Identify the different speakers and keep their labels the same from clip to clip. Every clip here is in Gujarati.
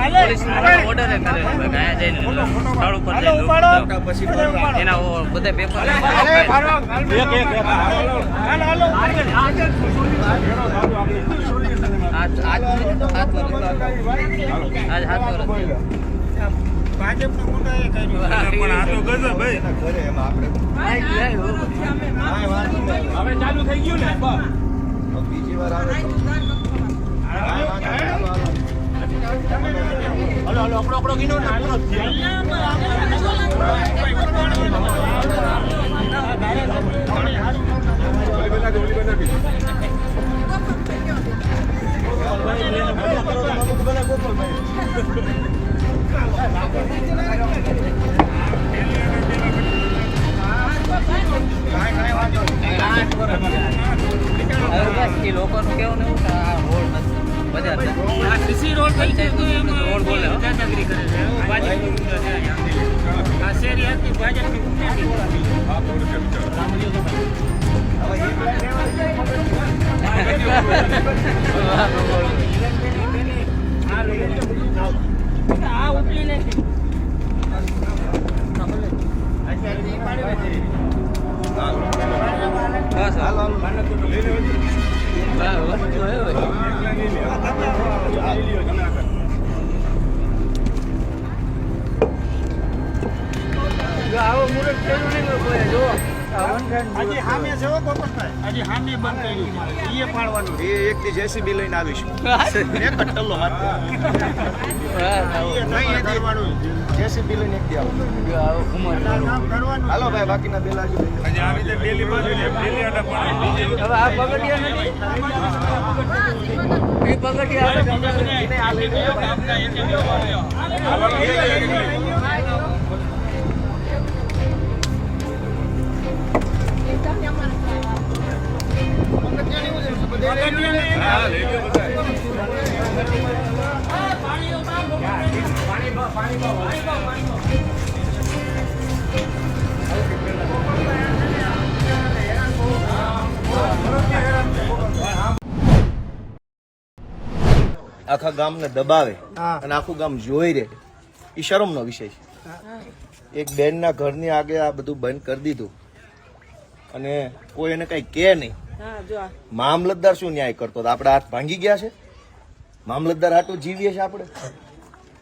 Speaker 1: ઓર્ડર કરે ભાઈ જઈને સ્થળ ઉપર જઈને પછી એના બધા પેપર આજ સાત વર્ષ આજ સાત વર્ષ
Speaker 2: હવે ચાલુ થઈ ગયું ને
Speaker 3: બીજી વાર આવે
Speaker 2: હલો હલો અકડો અકડો ગીનો ને
Speaker 4: દાદાગીરી કરે છે એવું ભાજપનો મુદ્દો છે અહીંયા. આ શેરી આખી ભાજપની. આ ઉપલી નથી
Speaker 1: બસ હાલો વસ્તુ
Speaker 4: ગોપાલભાઈ હજી બંધ કર્યું છે. એ પાડવાનું
Speaker 3: એ એક થી જેસીબી લઈને આવીશું. એક કટલો મારતો
Speaker 4: નહીં કરવાનું
Speaker 3: જેસીબી લઈને એક દી આવું
Speaker 1: આવો કુમાર
Speaker 4: કામ કરવાનું
Speaker 3: હાલો ભાઈ બાકીના બે લાગી
Speaker 1: હવે આ પગડિયા નથી? એ પગથિયા
Speaker 3: આખા ગામને દબાવે અને આખું ગામ જોઈ રહે. એ શરમનો વિષય છે. એક બેનના ઘરની આગે આ બધું બંધ કરી દીધું. અને કોઈ એને કઈ કે નહીં. મામલતદાર શું ન્યાય કરતો? આપણે હાથ ભાંગી ગયા છે? મામલતદાર આટલું જીવીએ છે આપણે?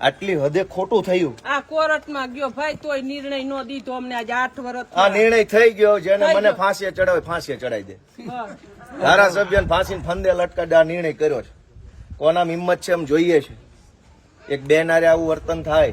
Speaker 3: આટલી હદે ખોટું થયું.
Speaker 5: આ કોર્ટમાં ગયો ભાઈ તોય નિર્ણય નો દીધો અમને આજે આઠ વર્ષ
Speaker 3: આ નિર્ણય થઈ ગયો જેને મને
Speaker 5: ફાંસી
Speaker 3: ફાંસીએ ચડાવે ફાંસીએ ચડાવી દે. ધારાસભ્ય ફાંસીને ફંદે લટકાડે આ નિર્ણય કર્યો છે. કોના હિંમત છે એમ જોઈએ છે. એક બેન હારે આવું વર્તન થાય.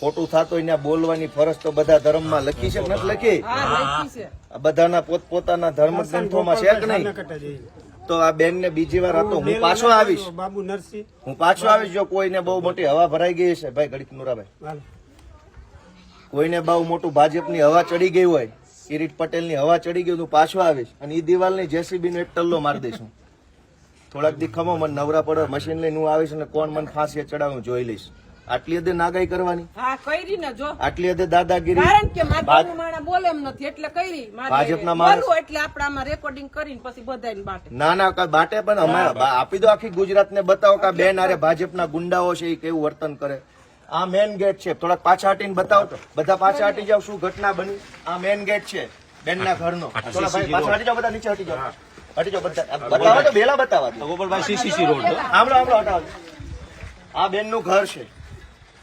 Speaker 3: ખોટું થતું હોય બોલવાની ફરજ તો બધા ધર્મમાં લખી છે નથી લખી?
Speaker 5: બધાના પોત પોતાના
Speaker 3: આ બધાના પોતપોતાના ધર્મ ગ્રંથોમાં છે કે નહીં? તો આ બેન ને બીજી વાર હતો હું પાછો આવીશ.
Speaker 4: બાબુ નરસિંહ.
Speaker 3: હું પાછો આવીશ જો કોઈને બહુ મોટી હવા ભરાઈ ગઈ છે ભાઈ ગણિત નુરાભાઈ. કોઈને બહુ મોટું ભાજપની હવા ચડી ગઈ હોય કિરીટ પટેલની હવા ચડી ગઈ હું પાછો આવીશ અને એ દિવાલની જેસીબી નો એક ટલ્લો મારી દઈશું થોડાક દી ખમો મને નવરા પડે મશીન લઈને હું આવીશ અને કોણ મને ફાંસી ચડાવું જોઈ લઈશ. આટલી હદે નાગાઈ કરવાની?
Speaker 5: હા કરી ને જો.
Speaker 3: આટલી હદે દાદાગીરી?
Speaker 5: કારણ કે
Speaker 3: ભાજ-
Speaker 5: માધવનું બોલે એમ નથી એટલે કરી
Speaker 3: ભાજપના માણસ-
Speaker 5: એટલે આપણે રેકોર્ડિંગ કરીને પછી બધાને બાટે.
Speaker 3: ના ના બાટે પણ અમે આપી દો આખી ગુજરાત ને બતાવો કે બેન આરે ભાજપના ગુંડાઓ છે એ કેવું વર્તન કરે? આ મેન ગેટ છે. થોડાક પાછા હટીને બતાવો. તો બધા પાછા હટી જાવ શું ઘટના બની? આ મેન ગેટ છે બેનના ઘરનો. થોડા ભાઈ પાછા હટી જાવ બધા નીચે હટી જાવ હટી જાવ બધા. બતાવો તો બેલા બતાવવા
Speaker 2: ગોપાલભાઈ સીસીસી રોડ.
Speaker 3: આમળો આમળો હટાવો આ બેનનું ઘર છે.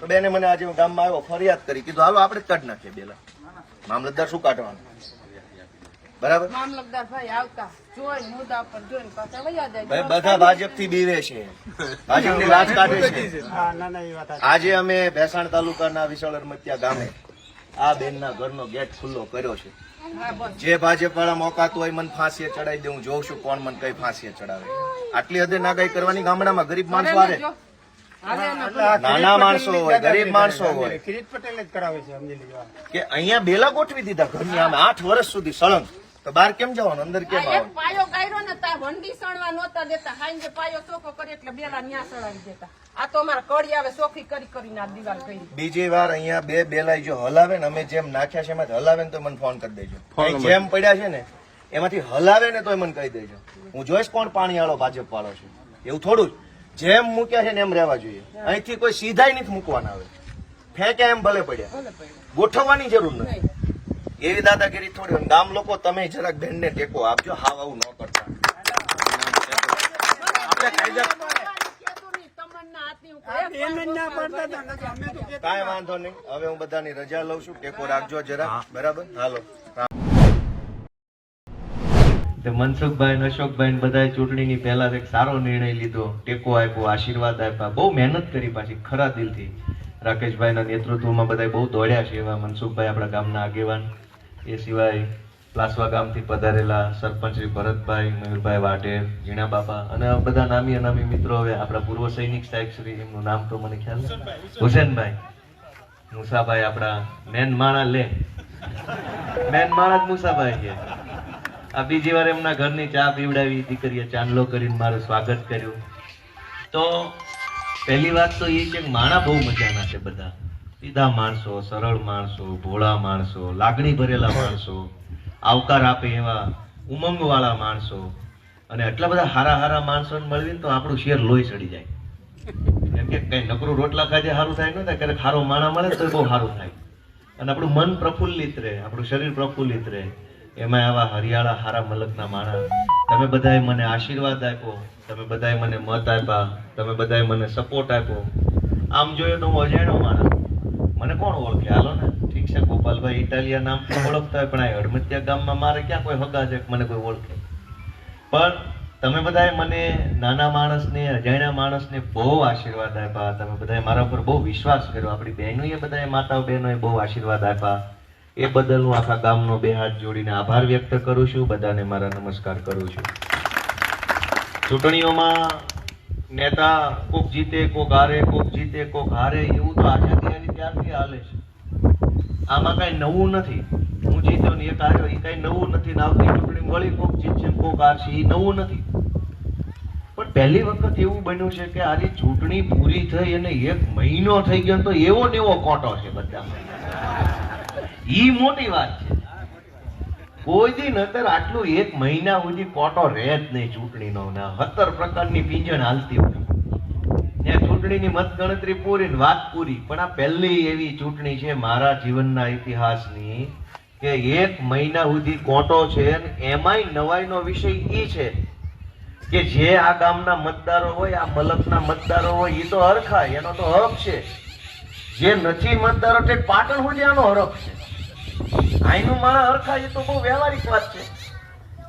Speaker 3: તો બેને મને આજે હું ગામમાં આવ્યો ફરિયાદ કરી. કીધું હાલો આપણે કાઢ નાખીએ બેલા.
Speaker 4: મામલતદાર શું કાઢવાનું? બરાબર?
Speaker 5: મામલતદાર ભાઈ આવતા. જોઈને મુદ્દા પર જોઈને પાછા વયા જાય.
Speaker 4: બધા ભાજપથી બીવે છે. ભાજપની લાજ કાઢે છે. આજે અમે ભેસાણ તાલુકાના વિશાળ અરમતિયા ગામે આ બેનના ઘરનો ગેટ ખુલ્લો કર્યો છે. જે ભાજપ વાળા મોકાતું હોય મને ફાંસીએ ચડાવી દે હું જોઉં છું કોણ મને કઈ ફાંસીએ ચડાવે. આટલી હદે નાગાઈ કરવાની ગામડામાં ગરીબ માણસો
Speaker 5: એના
Speaker 4: નાના માણસો હોય ગરીબ માણસો હોય.
Speaker 2: કિરીટ પટેલ જ કરાવે છે સમજી લેવા
Speaker 4: કે અહીંયા બેલા ગોઠવી દીધા ઘરની આમે આઠ વર્ષ સુધી સળંગ. તો બહાર કેમ જવાનું? અંદર કેમ આવે
Speaker 5: પાયો ગાયરો ને તાર વંડી સણવા નહોતા દેતા. હાંજે પાયો ચોખ્ખો કરી એટલે બેલા ન્યા સળાવી દેતા. આ તો અમારા કડી આવે ચોખ્ખી કરી કરીને આ દિવાલ કરી.
Speaker 4: બીજી વાર અહીંયા બે બેલાઈ જો હલાવે ને અમે જેમ નાખ્યા છે એમાંથી હલાવે ને તો મને ફોન કરી દેજો. જેમ પડ્યા છે ને એમાંથી હલાવે ને તો મને કહી દેજો. હું જોઈશ કોણ પાણી વાળો ભાજપ વાળો છે. એવું થોડું જ. જેમ મૂક્યા છે ને એમ રહેવા જોઈએ. અહીંથી કોઈ સીધા નથી મૂકવાના આવે ફેંક્યા એમ ભલે પડ્યા. ગોઠવવાની જરૂર નથી. એવી દાદાગીરી થોડી. ગામ લોકો તમે જરાક બેનને ટેકો આપજો હાવ આવું ન કરતા. આપણે કાયદા કાંઈ વાંધો નહીં. હવે હું બધાની રજા લઉં છું. ટેકો રાખજો જરા બરાબર? હાલો.
Speaker 3: મનસુખભાઈ ને અશોકભાઈ બધાએ ચૂંટણીની પહેલા એક સારો નિર્ણય લીધો, ટેકો આપ્યો, આશીર્વાદ આપ્યા. બહુ મહેનત કરી પાછી, ખરા દિલથી. રાકેશભાઈના નેતૃત્વમાં બધા બહુ દોડ્યા છે એવા મનસુખભાઈ આપણા ગામના આગેવાન. એ સિવાય પ્લાસવા ગામથી પધારેલા સરપંચ શ્રી ભરતભાઈ, મયુરભાઈ વાઢેર ઝીણા બાપા અને બધા નામી અનામી મિત્રો હવે આપણા પૂર્વ સૈનિક સાહેબ શ્રી, એમનું નામ તો મને ખ્યાલ હુસેનભાઈ. મુસાભાઈ આપણા મેન માણા લે. મેન માણા જ મુસાભાઈ છે. આ બીજી વાર એમના ઘરની ચા પીવડાવી દીકરીએ ચાંદલો કરીને મારું સ્વાગત કર્યું. તો પહેલી વાત તો એ છે કે માણા બહુ મજાના છે બધા. સીધા માણસો, સરળ માણસો, ભોળા માણસો, લાગણી ભરેલા માણસો, આવકાર આપે એવા ઉમંગ વાળા માણસો. અને એટલા બધા હારા હારા માણસોને મળવીને તો આપણું શેર લોહી ચડી જાય. કેમ કે કઈ નકરું રોટલા ખાજે સારું થાય ન થાય ક્યારેક સારો માણા મળે તો બહુ સારું થાય. અને આપણું મન પ્રફુલ્લિત રહે, આપણું શરીર પ્રફુલ્લિત રહે. એમાં આવા હરિયાળા હારા મલકના માણા તમે બધાએ મને આશીર્વાદ આપ્યો તમે બધાએ મને મત આપ્યા તમે બધાએ મને સપોર્ટ આપ્યો. આમ જોયો તો હું અજાણ્યો માણસ. મને કોણ ઓળખે? હાલો ને. ઠીક છે ગોપાલભાઈ ઇટાલિયા નામ પણ ઓળખતા હોય પણ આ હડમતિયા ગામમાં મારે ક્યાં કોઈ હગા છે મને કોઈ ઓળખે? પણ તમે બધાએ મને નાના માણસને અજાણ્યા માણસને બહુ આશીર્વાદ આપ્યા. તમે બધાએ મારા પર બહુ વિશ્વાસ કર્યો. આપણી બહેનોએ બધાએ માતાઓ બહેનોએ બહુ આશીર્વાદ આપ્યા. એ બદલ હું આખા ગામનો બે હાથ જોડીને આભાર વ્યક્ત કરું છું. બધાને મારા નમસ્કાર કરું છું. ચૂંટણીઓમાં નેતા કોક જીતે, કોક હારે, કોક જીતે, કોક હારે, એવું તો આઝાદી આની ત્યારથી હાલે છે. આમાં કઈ નવું નથી. હું જીત્યો ને એક હાર્યો એ કઈ નવું નથી ને આવતી ચૂંટણી વળી કોક જીતશે કોક હારશે એ નવું નથી. પણ પહેલી વખત એવું બન્યું છે કે આની ચૂંટણી પૂરી થઈ અને એક મહિનો થઈ ગયો તો એવો ને એવો કોટો છે બધા ઈ મોટી વાત છે. કોઈ દી નતર આટલું એક મહિના સુધી કોટો રહે જ નહીં ચૂંટણીનો ને સત્તર પ્રકારની પીંજણ હાલતી હોય. ને ચૂંટણીની મત ગણતરી પૂરી ને વાત પૂરી. પણ આ પહેલી એવી ચૂંટણી છે મારા જીવનના ઇતિહાસની કે એક મહિના સુધી કોટો છે ને એમાંય નવાઈનો વિષય ઈ છે કે જે આ ગામના મતદારો હોય, આ મલકના મતદારો હોય એ તો હરખાય. એનો તો હક છે. જે નથી મતદારો તે પાટણ સુધી આનો હરખ છે. આઈનું માણા હરખાય એ તો બહુ વ્યવહારિક વાત છે.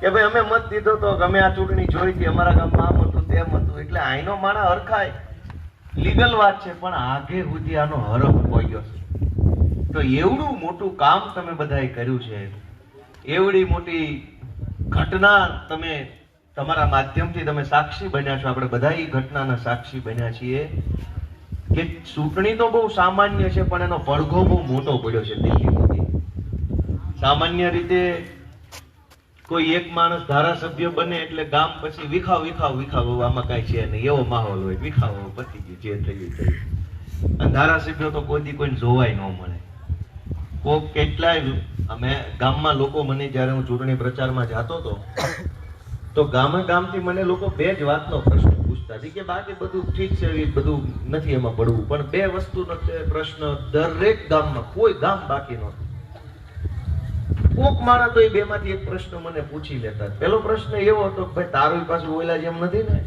Speaker 3: કે ભાઈ અમે મત દીધો તો ગમે આ ચૂંટણી જોઈ અમારા ગામમાં આમ તેમ હતું. એટલે આઈનો માણા હરખાય, લીગલ વાત છે, પણ આગે સુધી આનો હરખ છે. તો એવડું મોટું કામ તમે બધાએ કર્યું છે. એવડી મોટી ઘટના તમે તમારા માધ્યમથી તમે સાક્ષી બન્યા છો. આપણે બધા એ ઘટનાના સાક્ષી બન્યા છીએ. કે ચૂંટણી તો બહુ સામાન્ય છે, પણ એનો પડઘો બહુ મોટો પડ્યો છે દિલ્હી સામાન્ય રીતે કોઈ એક માણસ ધારાસભ્ય બને એટલે ગામ પછી વિખાવ વિખાવ વિખાવ આમાં કાંઈ છે નહીં. એવો માહોલ હોય. વિખાવ પતી ગયું, જે થયું થયું. અને ધારાસભ્યો તો કોઈ કોઈને જોવાય ન મળે. કોક કેટલાય, અમે ગામમાં લોકો, મને જ્યારે હું ચૂંટણી પ્રચારમાં જાતો હતો, તો ગામે ગામથી મને લોકો બે જ વાતનો પ્રશ્ન પૂછતા કે બાકી બધું ઠીક છે, એ બધું નથી એમાં પડવું. પણ બે વસ્તુનો પ્રશ્ન દરેક ગામમાં, કોઈ ગામ બાકી નહોતું. કોક માણા તો એ બે માંથી એક પ્રશ્ન મને પૂછી લેતા પેલો પ્રશ્ન એવો હતો કે ભાઈ, તારું પાછું ઓયલા જેમ નથી ને?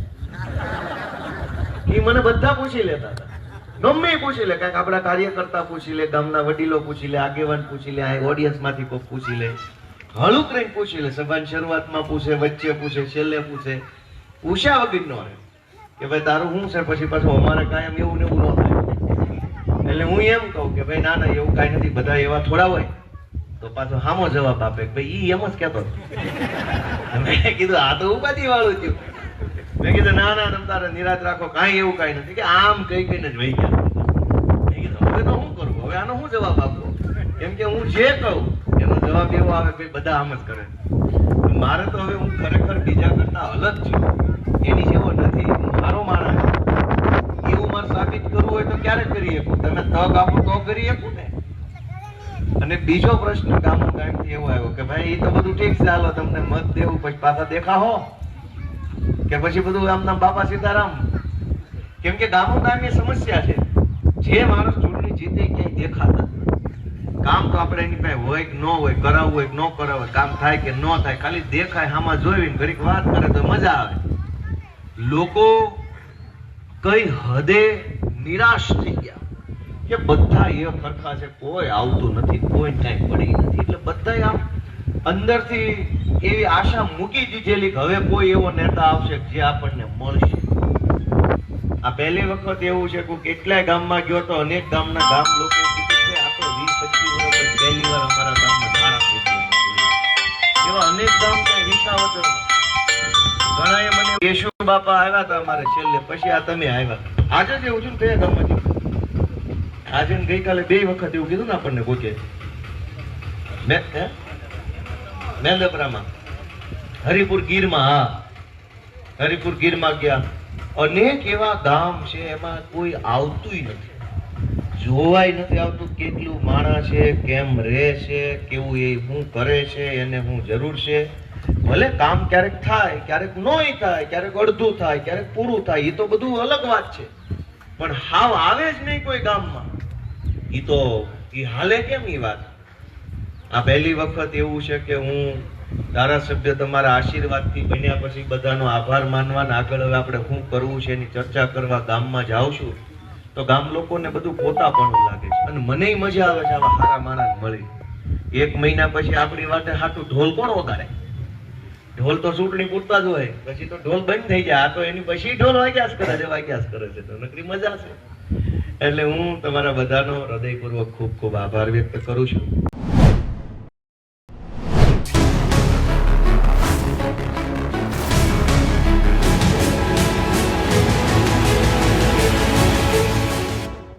Speaker 3: એ મને બધા પૂછી લેતા હતા. ગમે પૂછી લે, કાંઈક આપણા કાર્યકર્તા પૂછી લે, ગામના વડીલો પૂછી લે, આગેવાન પૂછી લે ઓડિયન્સમાંથી કોઈ પૂછી લે. હળુક રહીને પૂછી લે, સભાની શરૂઆતમાં પૂછે, વચ્ચે પૂછે, છેલ્લે પૂછે. પૂછ્યા વગર નો રહે કે ભાઈ, તારું શું છે? પછી પાછું અમારે કાયમ એવું ને એવું ન થાય. એટલે હું એમ કહું કે ભાઈ, ના ના, એવું કાંઈ નથી. બધા એવા થોડા હોય. તો પાછો હામો જવાબ આપે ભાઈ એમ જ કહેતો હતો. મેં કીધું, આ તો ઉપાધિ વાળું થયું. મેં કીધું, ના ના, તમ તારે નિરાશ રાખો, કાંઈ એવું કાંઈ નથી. કે આમ કઈ કઈને જ વહી ગયા. મેં કીધું, હવે તો શું કરવું હવે આનો શું જવાબ આપવો કેમ કે હું જે કહું, એનો જવાબ એવો આવે ભાઈ બધા આમ જ કરે. મારે તો હવે હું ખરેખર બીજા કરતા અલગ છું. એની જેવો નથી. હું મારો માણસ. એવું મારે સાબિત કરવું હોય તો ક્યારે કરી શકું? તમે તક આપો તો કરી શકું ને? અને બીજો પ્રશ્ન ગામો ટાઈમથી એવો આવ્યો કે ભાઈ એ તો બધું ઠીક હાલો તમને મત દેવું, પછી પાછા દેખાહો. કે પછી બધું આમ બાપા સીતારામ. કેમ કે ગામો ટાઈમની સમસ્યા છે. જે માણસ ચૂંટણી જીતે ક્યાંય દેખાતા કામ તો આપણે એની પાસે હોય કે ન હોય, કરાવવું હોય કે ન કરાવે કામ થાય કે ન થાય, ખાલી દેખાય આમાં જોઈને ઘડીક વાત કરે તો મજા આવે. લોકો કઈ હદે નિરાશ થઈ ગયા. કે બધા એ ફરખા છે, કોઈ આવતું નથી, કોઈ કાંઈ પડી નથી. એટલે બધા આમ અંદરથી એવી આશા મૂકી દીધેલી કે હવે કોઈ એવો નેતા આવશે જે આપણને મળશે. આ પહેલી વખત એવું છે કે કેટલાય ગામમાં ગયો તો અનેક ગામના ગામ લોકો કીધું વીસ પચીસ પહેલી વાર અમારા ગામમાં ધારાસભ્ય એવા અનેક ગામ છે વિસાવદરમાં ઘણાએ મને કેશુ બાપા આવ્યા હતા અમારે છેલ્લે, પછી આ તમે આવ્યા. આજે જ એવું છું કયા ગામમાંથી આજે ને ગઈકાલે બે વખત એવું કીધું ને આપણને કોકે હે? મેંદપરામાં હરિપુર ગીરમાં, હા. હરિપુર ગીરમાં ગયા. અનેક એવા ગામ છે એમાં કોઈ આવતુંય નથી. જોવાય નથી આવતું કેટલું માણા છે, કેમ રહે છે, કેવું એ શું કરે છે, એને શું જરૂર છે. ભલે કામ ક્યારેક થાય, ક્યારેક નોય થાય, ક્યારેક અડધું થાય, ક્યારેક પૂરું થાય એ તો બધું અલગ વાત છે. પણ હાવ આવે જ નહીં કોઈ ગામમાં. ઈ તો, ઈ હાલે કેમ ઈ વાત? આ પહેલી વખત એવું છે કે હું ધારાસભ્ય તમારા આશીર્વાદથી બન્યા પછી બધાનો આભાર માનવાના આગળ હવે આપણે શું કરવું છે એની ચર્ચા કરવા ગામમાં જાઉં છું, તો ગામ લોકોને બધું પોતાપણું લાગે છે. અને મને મજા આવે છે આવા સારા માણસ મળી. એક મહિના પછી આપણી વાતે હાટું ઢોલ કોણ વગાડે? ઢોલ તો ચૂંટણી પૂરતા જ હોય, પછી તો ઢોલ બંધ થઈ જાય. આ તો એની પછી ઢોલ વાગ્યા કરે છે, વાગ્યા કરે છે. તો નકરી મજા છે. એટલે હું તમારા બધાનો હૃદયપૂર્વક ખૂબ ખૂબ આભાર વ્યક્ત કરું છું.